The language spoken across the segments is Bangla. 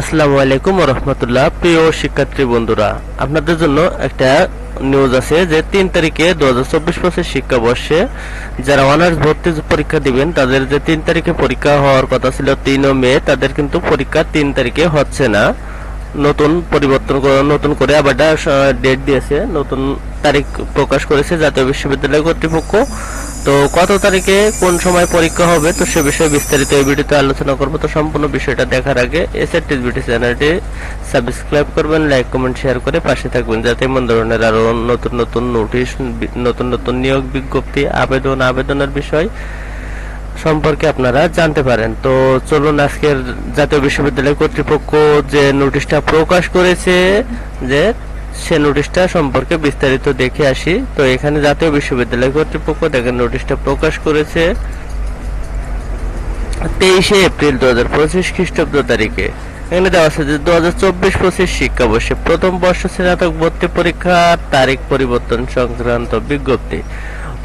আসসালামু আলাইকুম রহমতুল্লাহ। প্রিয় শিক্ষার্থী বন্ধুরা, আপনাদের জন্য একটা নিউজ আছে যে তিন তারিখে দু হাজার চব্বিশ পঁচিশ শিক্ষাবর্ষে যারা অনার্স ভর্তি পরীক্ষা দিবেন, তাদের যে তিন তারিখে পরীক্ষা হওয়ার কথা ছিল তিন মে, তাদের কিন্তু পরীক্ষা তিন তারিখে হচ্ছে না। নতুন পরিবর্তন নতুন করে আবার ডেট দিয়েছে, নতুন তারিখ প্রকাশ করেছে জাতীয় বিশ্ববিদ্যালয় কর্তৃপক্ষ। তো কত তারিখে কোন সময় পরীক্ষা হবে, তো সে বিষয়ে বিস্তারিত এই ভিডিওতে আলোচনা করব। তো সম্পূর্ণ বিষয়টা দেখার আগে এসআর টিভিটি চ্যানেলটি সাবস্ক্রাইব করবেন লাইক কমেন্ট শেয়ার করে পাশে থাকবেন, যাতে এমন ধরনের আরও নতুন নতুন নোটিশ নতুন নতুন নিয়োগ বিজ্ঞপ্তি, আবেদন, আবেদনের বিষয় সম্পর্কে আপনারা জানতে পারেন। তো চলুন আজকের জাতীয় বিশ্ববিদ্যালয় কর্তৃপক্ষ যে নোটিশটা প্রকাশ করেছে, যে সে নোটিশটা সম্পর্কে বিস্তারিত দেখে আসি। তো এখানে জাতীয় বিশ্ববিদ্যালয় কর্তৃপক্ষ দেখেন নোটিশটা প্রকাশ করেছে তেইশে এপ্রিল দু হাজার পঁচিশ খ্রিস্টাব্দ তারিখে। এখানে দেওয়া আছে যে দু হাজার চব্বিশ পঁচিশ শিক্ষাবর্ষে প্রথম বর্ষ স্নাতক ভর্তি পরীক্ষার তারিখ পরিবর্তন সংক্রান্ত বিজ্ঞপ্তি।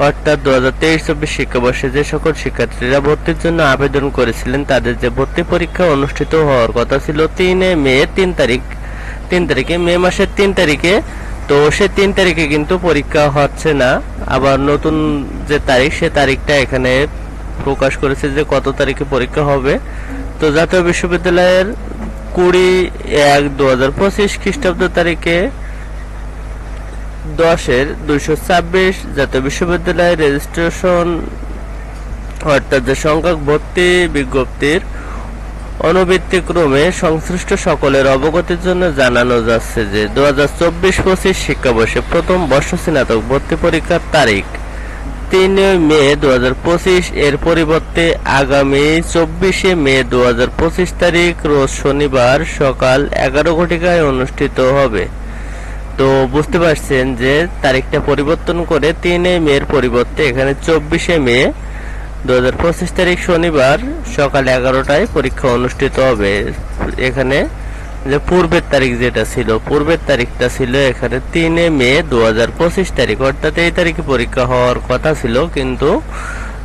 অর্থাৎ দু হাজার তেইশ চব্বিশ শিক্ষাবর্ষে যে সকল শিক্ষার্থীরা ভর্তির জন্য আবেদন করেছিলেন, তাদের যে ভর্তি পরীক্ষা অনুষ্ঠিত হওয়ার কথা ছিল তিনে মে তিন তারিখ তিন তারিখে, মে মাসের তিন তারিখে, তো সে তিন তারিখে কিন্তু পরীক্ষা হচ্ছে না। আবার নতুন যে তারিখ, সে তারিখটা এখানে প্রকাশ করেছে যে কত তারিখে পরীক্ষা হবে। তো জাতীয় বিশ্ববিদ্যালয়ের কুড়ি এক দু হাজার পঁচিশ খ্রিস্টাব্দ তারিখে দশের দুইশো ছাব্বিশ জাতীয় বিশ্ববিদ্যালয়ের রেজিস্ট্রেশন অর্থাৎ যে সংখ্যক ভর্তি বিজ্ঞপ্তির অনুবৃত্তিক্রমে সংশ্লিষ্ট সকলের অবগতির জন্য জানানো যাচ্ছে যে দু হাজার চব্বিশ পঁচিশ শিক্ষাবর্ষে প্রথম বর্ষ স্নাতক ভর্তি পরীক্ষার তারিখ তিন মে দু হাজার পঁচিশ। এর পরিবর্তে আগামী চব্বিশে মে দু হাজার পঁচিশ তারিখ, রোজ শনিবার সকাল এগারো ঘটিকায় অনুষ্ঠিত হবে। তো বুঝতে পারছেন যে তারিখটা পরিবর্তন করে তিনে মের পরিবর্তে এখানে চব্বিশে মে দু হাজার পঁচিশ তারিখ শনিবার সকাল এগারোটায় পরীক্ষা অনুষ্ঠিত হবে। এখানে যে পূর্বের তারিখ যেটা ছিল, পূর্বের তারিখটা ছিল এখানে তিনে মে দু হাজার পঁচিশ তারিখ। অর্থাৎ এই তারিখে পরীক্ষা হওয়ার কথা ছিল, কিন্তু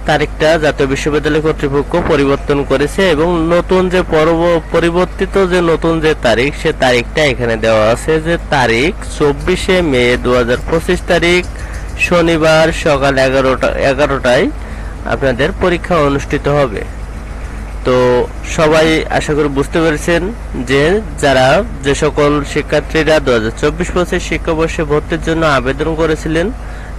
তারিখটা জাতীয় বিশ্ববিদ্যালয় কর্তৃপক্ষ পরিবর্তন করেছে এবং নতুন যে পরব, পরিবর্তিত যে নতুন যে তারিখ, সে তারিখটা এখানে দেওয়া আছে যে তারিখ চব্বিশে মে দু তারিখ শনিবার সকাল এগারোটা, এগারোটায় আপনাদের পরীক্ষা অনুষ্ঠিত হবে। তো সবাই আশা করি বুঝতে পেরেছেন যে যারা যে সকল শিক্ষার্থীরা দু হাজার চব্বিশ পঁচিশ শিক্ষাবর্ষে ভর্তির জন্য আবেদন করেছিলেন,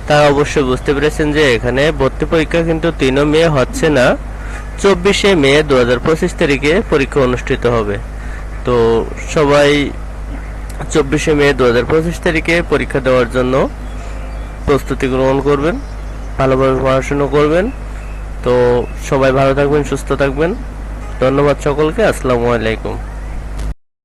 তারা অবশ্যই বুঝতে পেরেছেন যে এখানে ভর্তি পরীক্ষা কিন্তু তিন মে হচ্ছে না, চব্বিশে মে দু হাজার পঁচিশ তারিখে পরীক্ষা অনুষ্ঠিত হবে। তো সবাই চব্বিশে মে দু হাজার পঁচিশ তারিখে পরীক্ষা দেওয়ার জন্য প্রস্তুতি গ্রহণ করবেন, ভালোভাবে পড়াশুনো করবেন তো সবাই ভালো থাকবেন সুস্থ থাকবেন। ধন্যবাদ সকলকে আসসালামু আলাইকুম।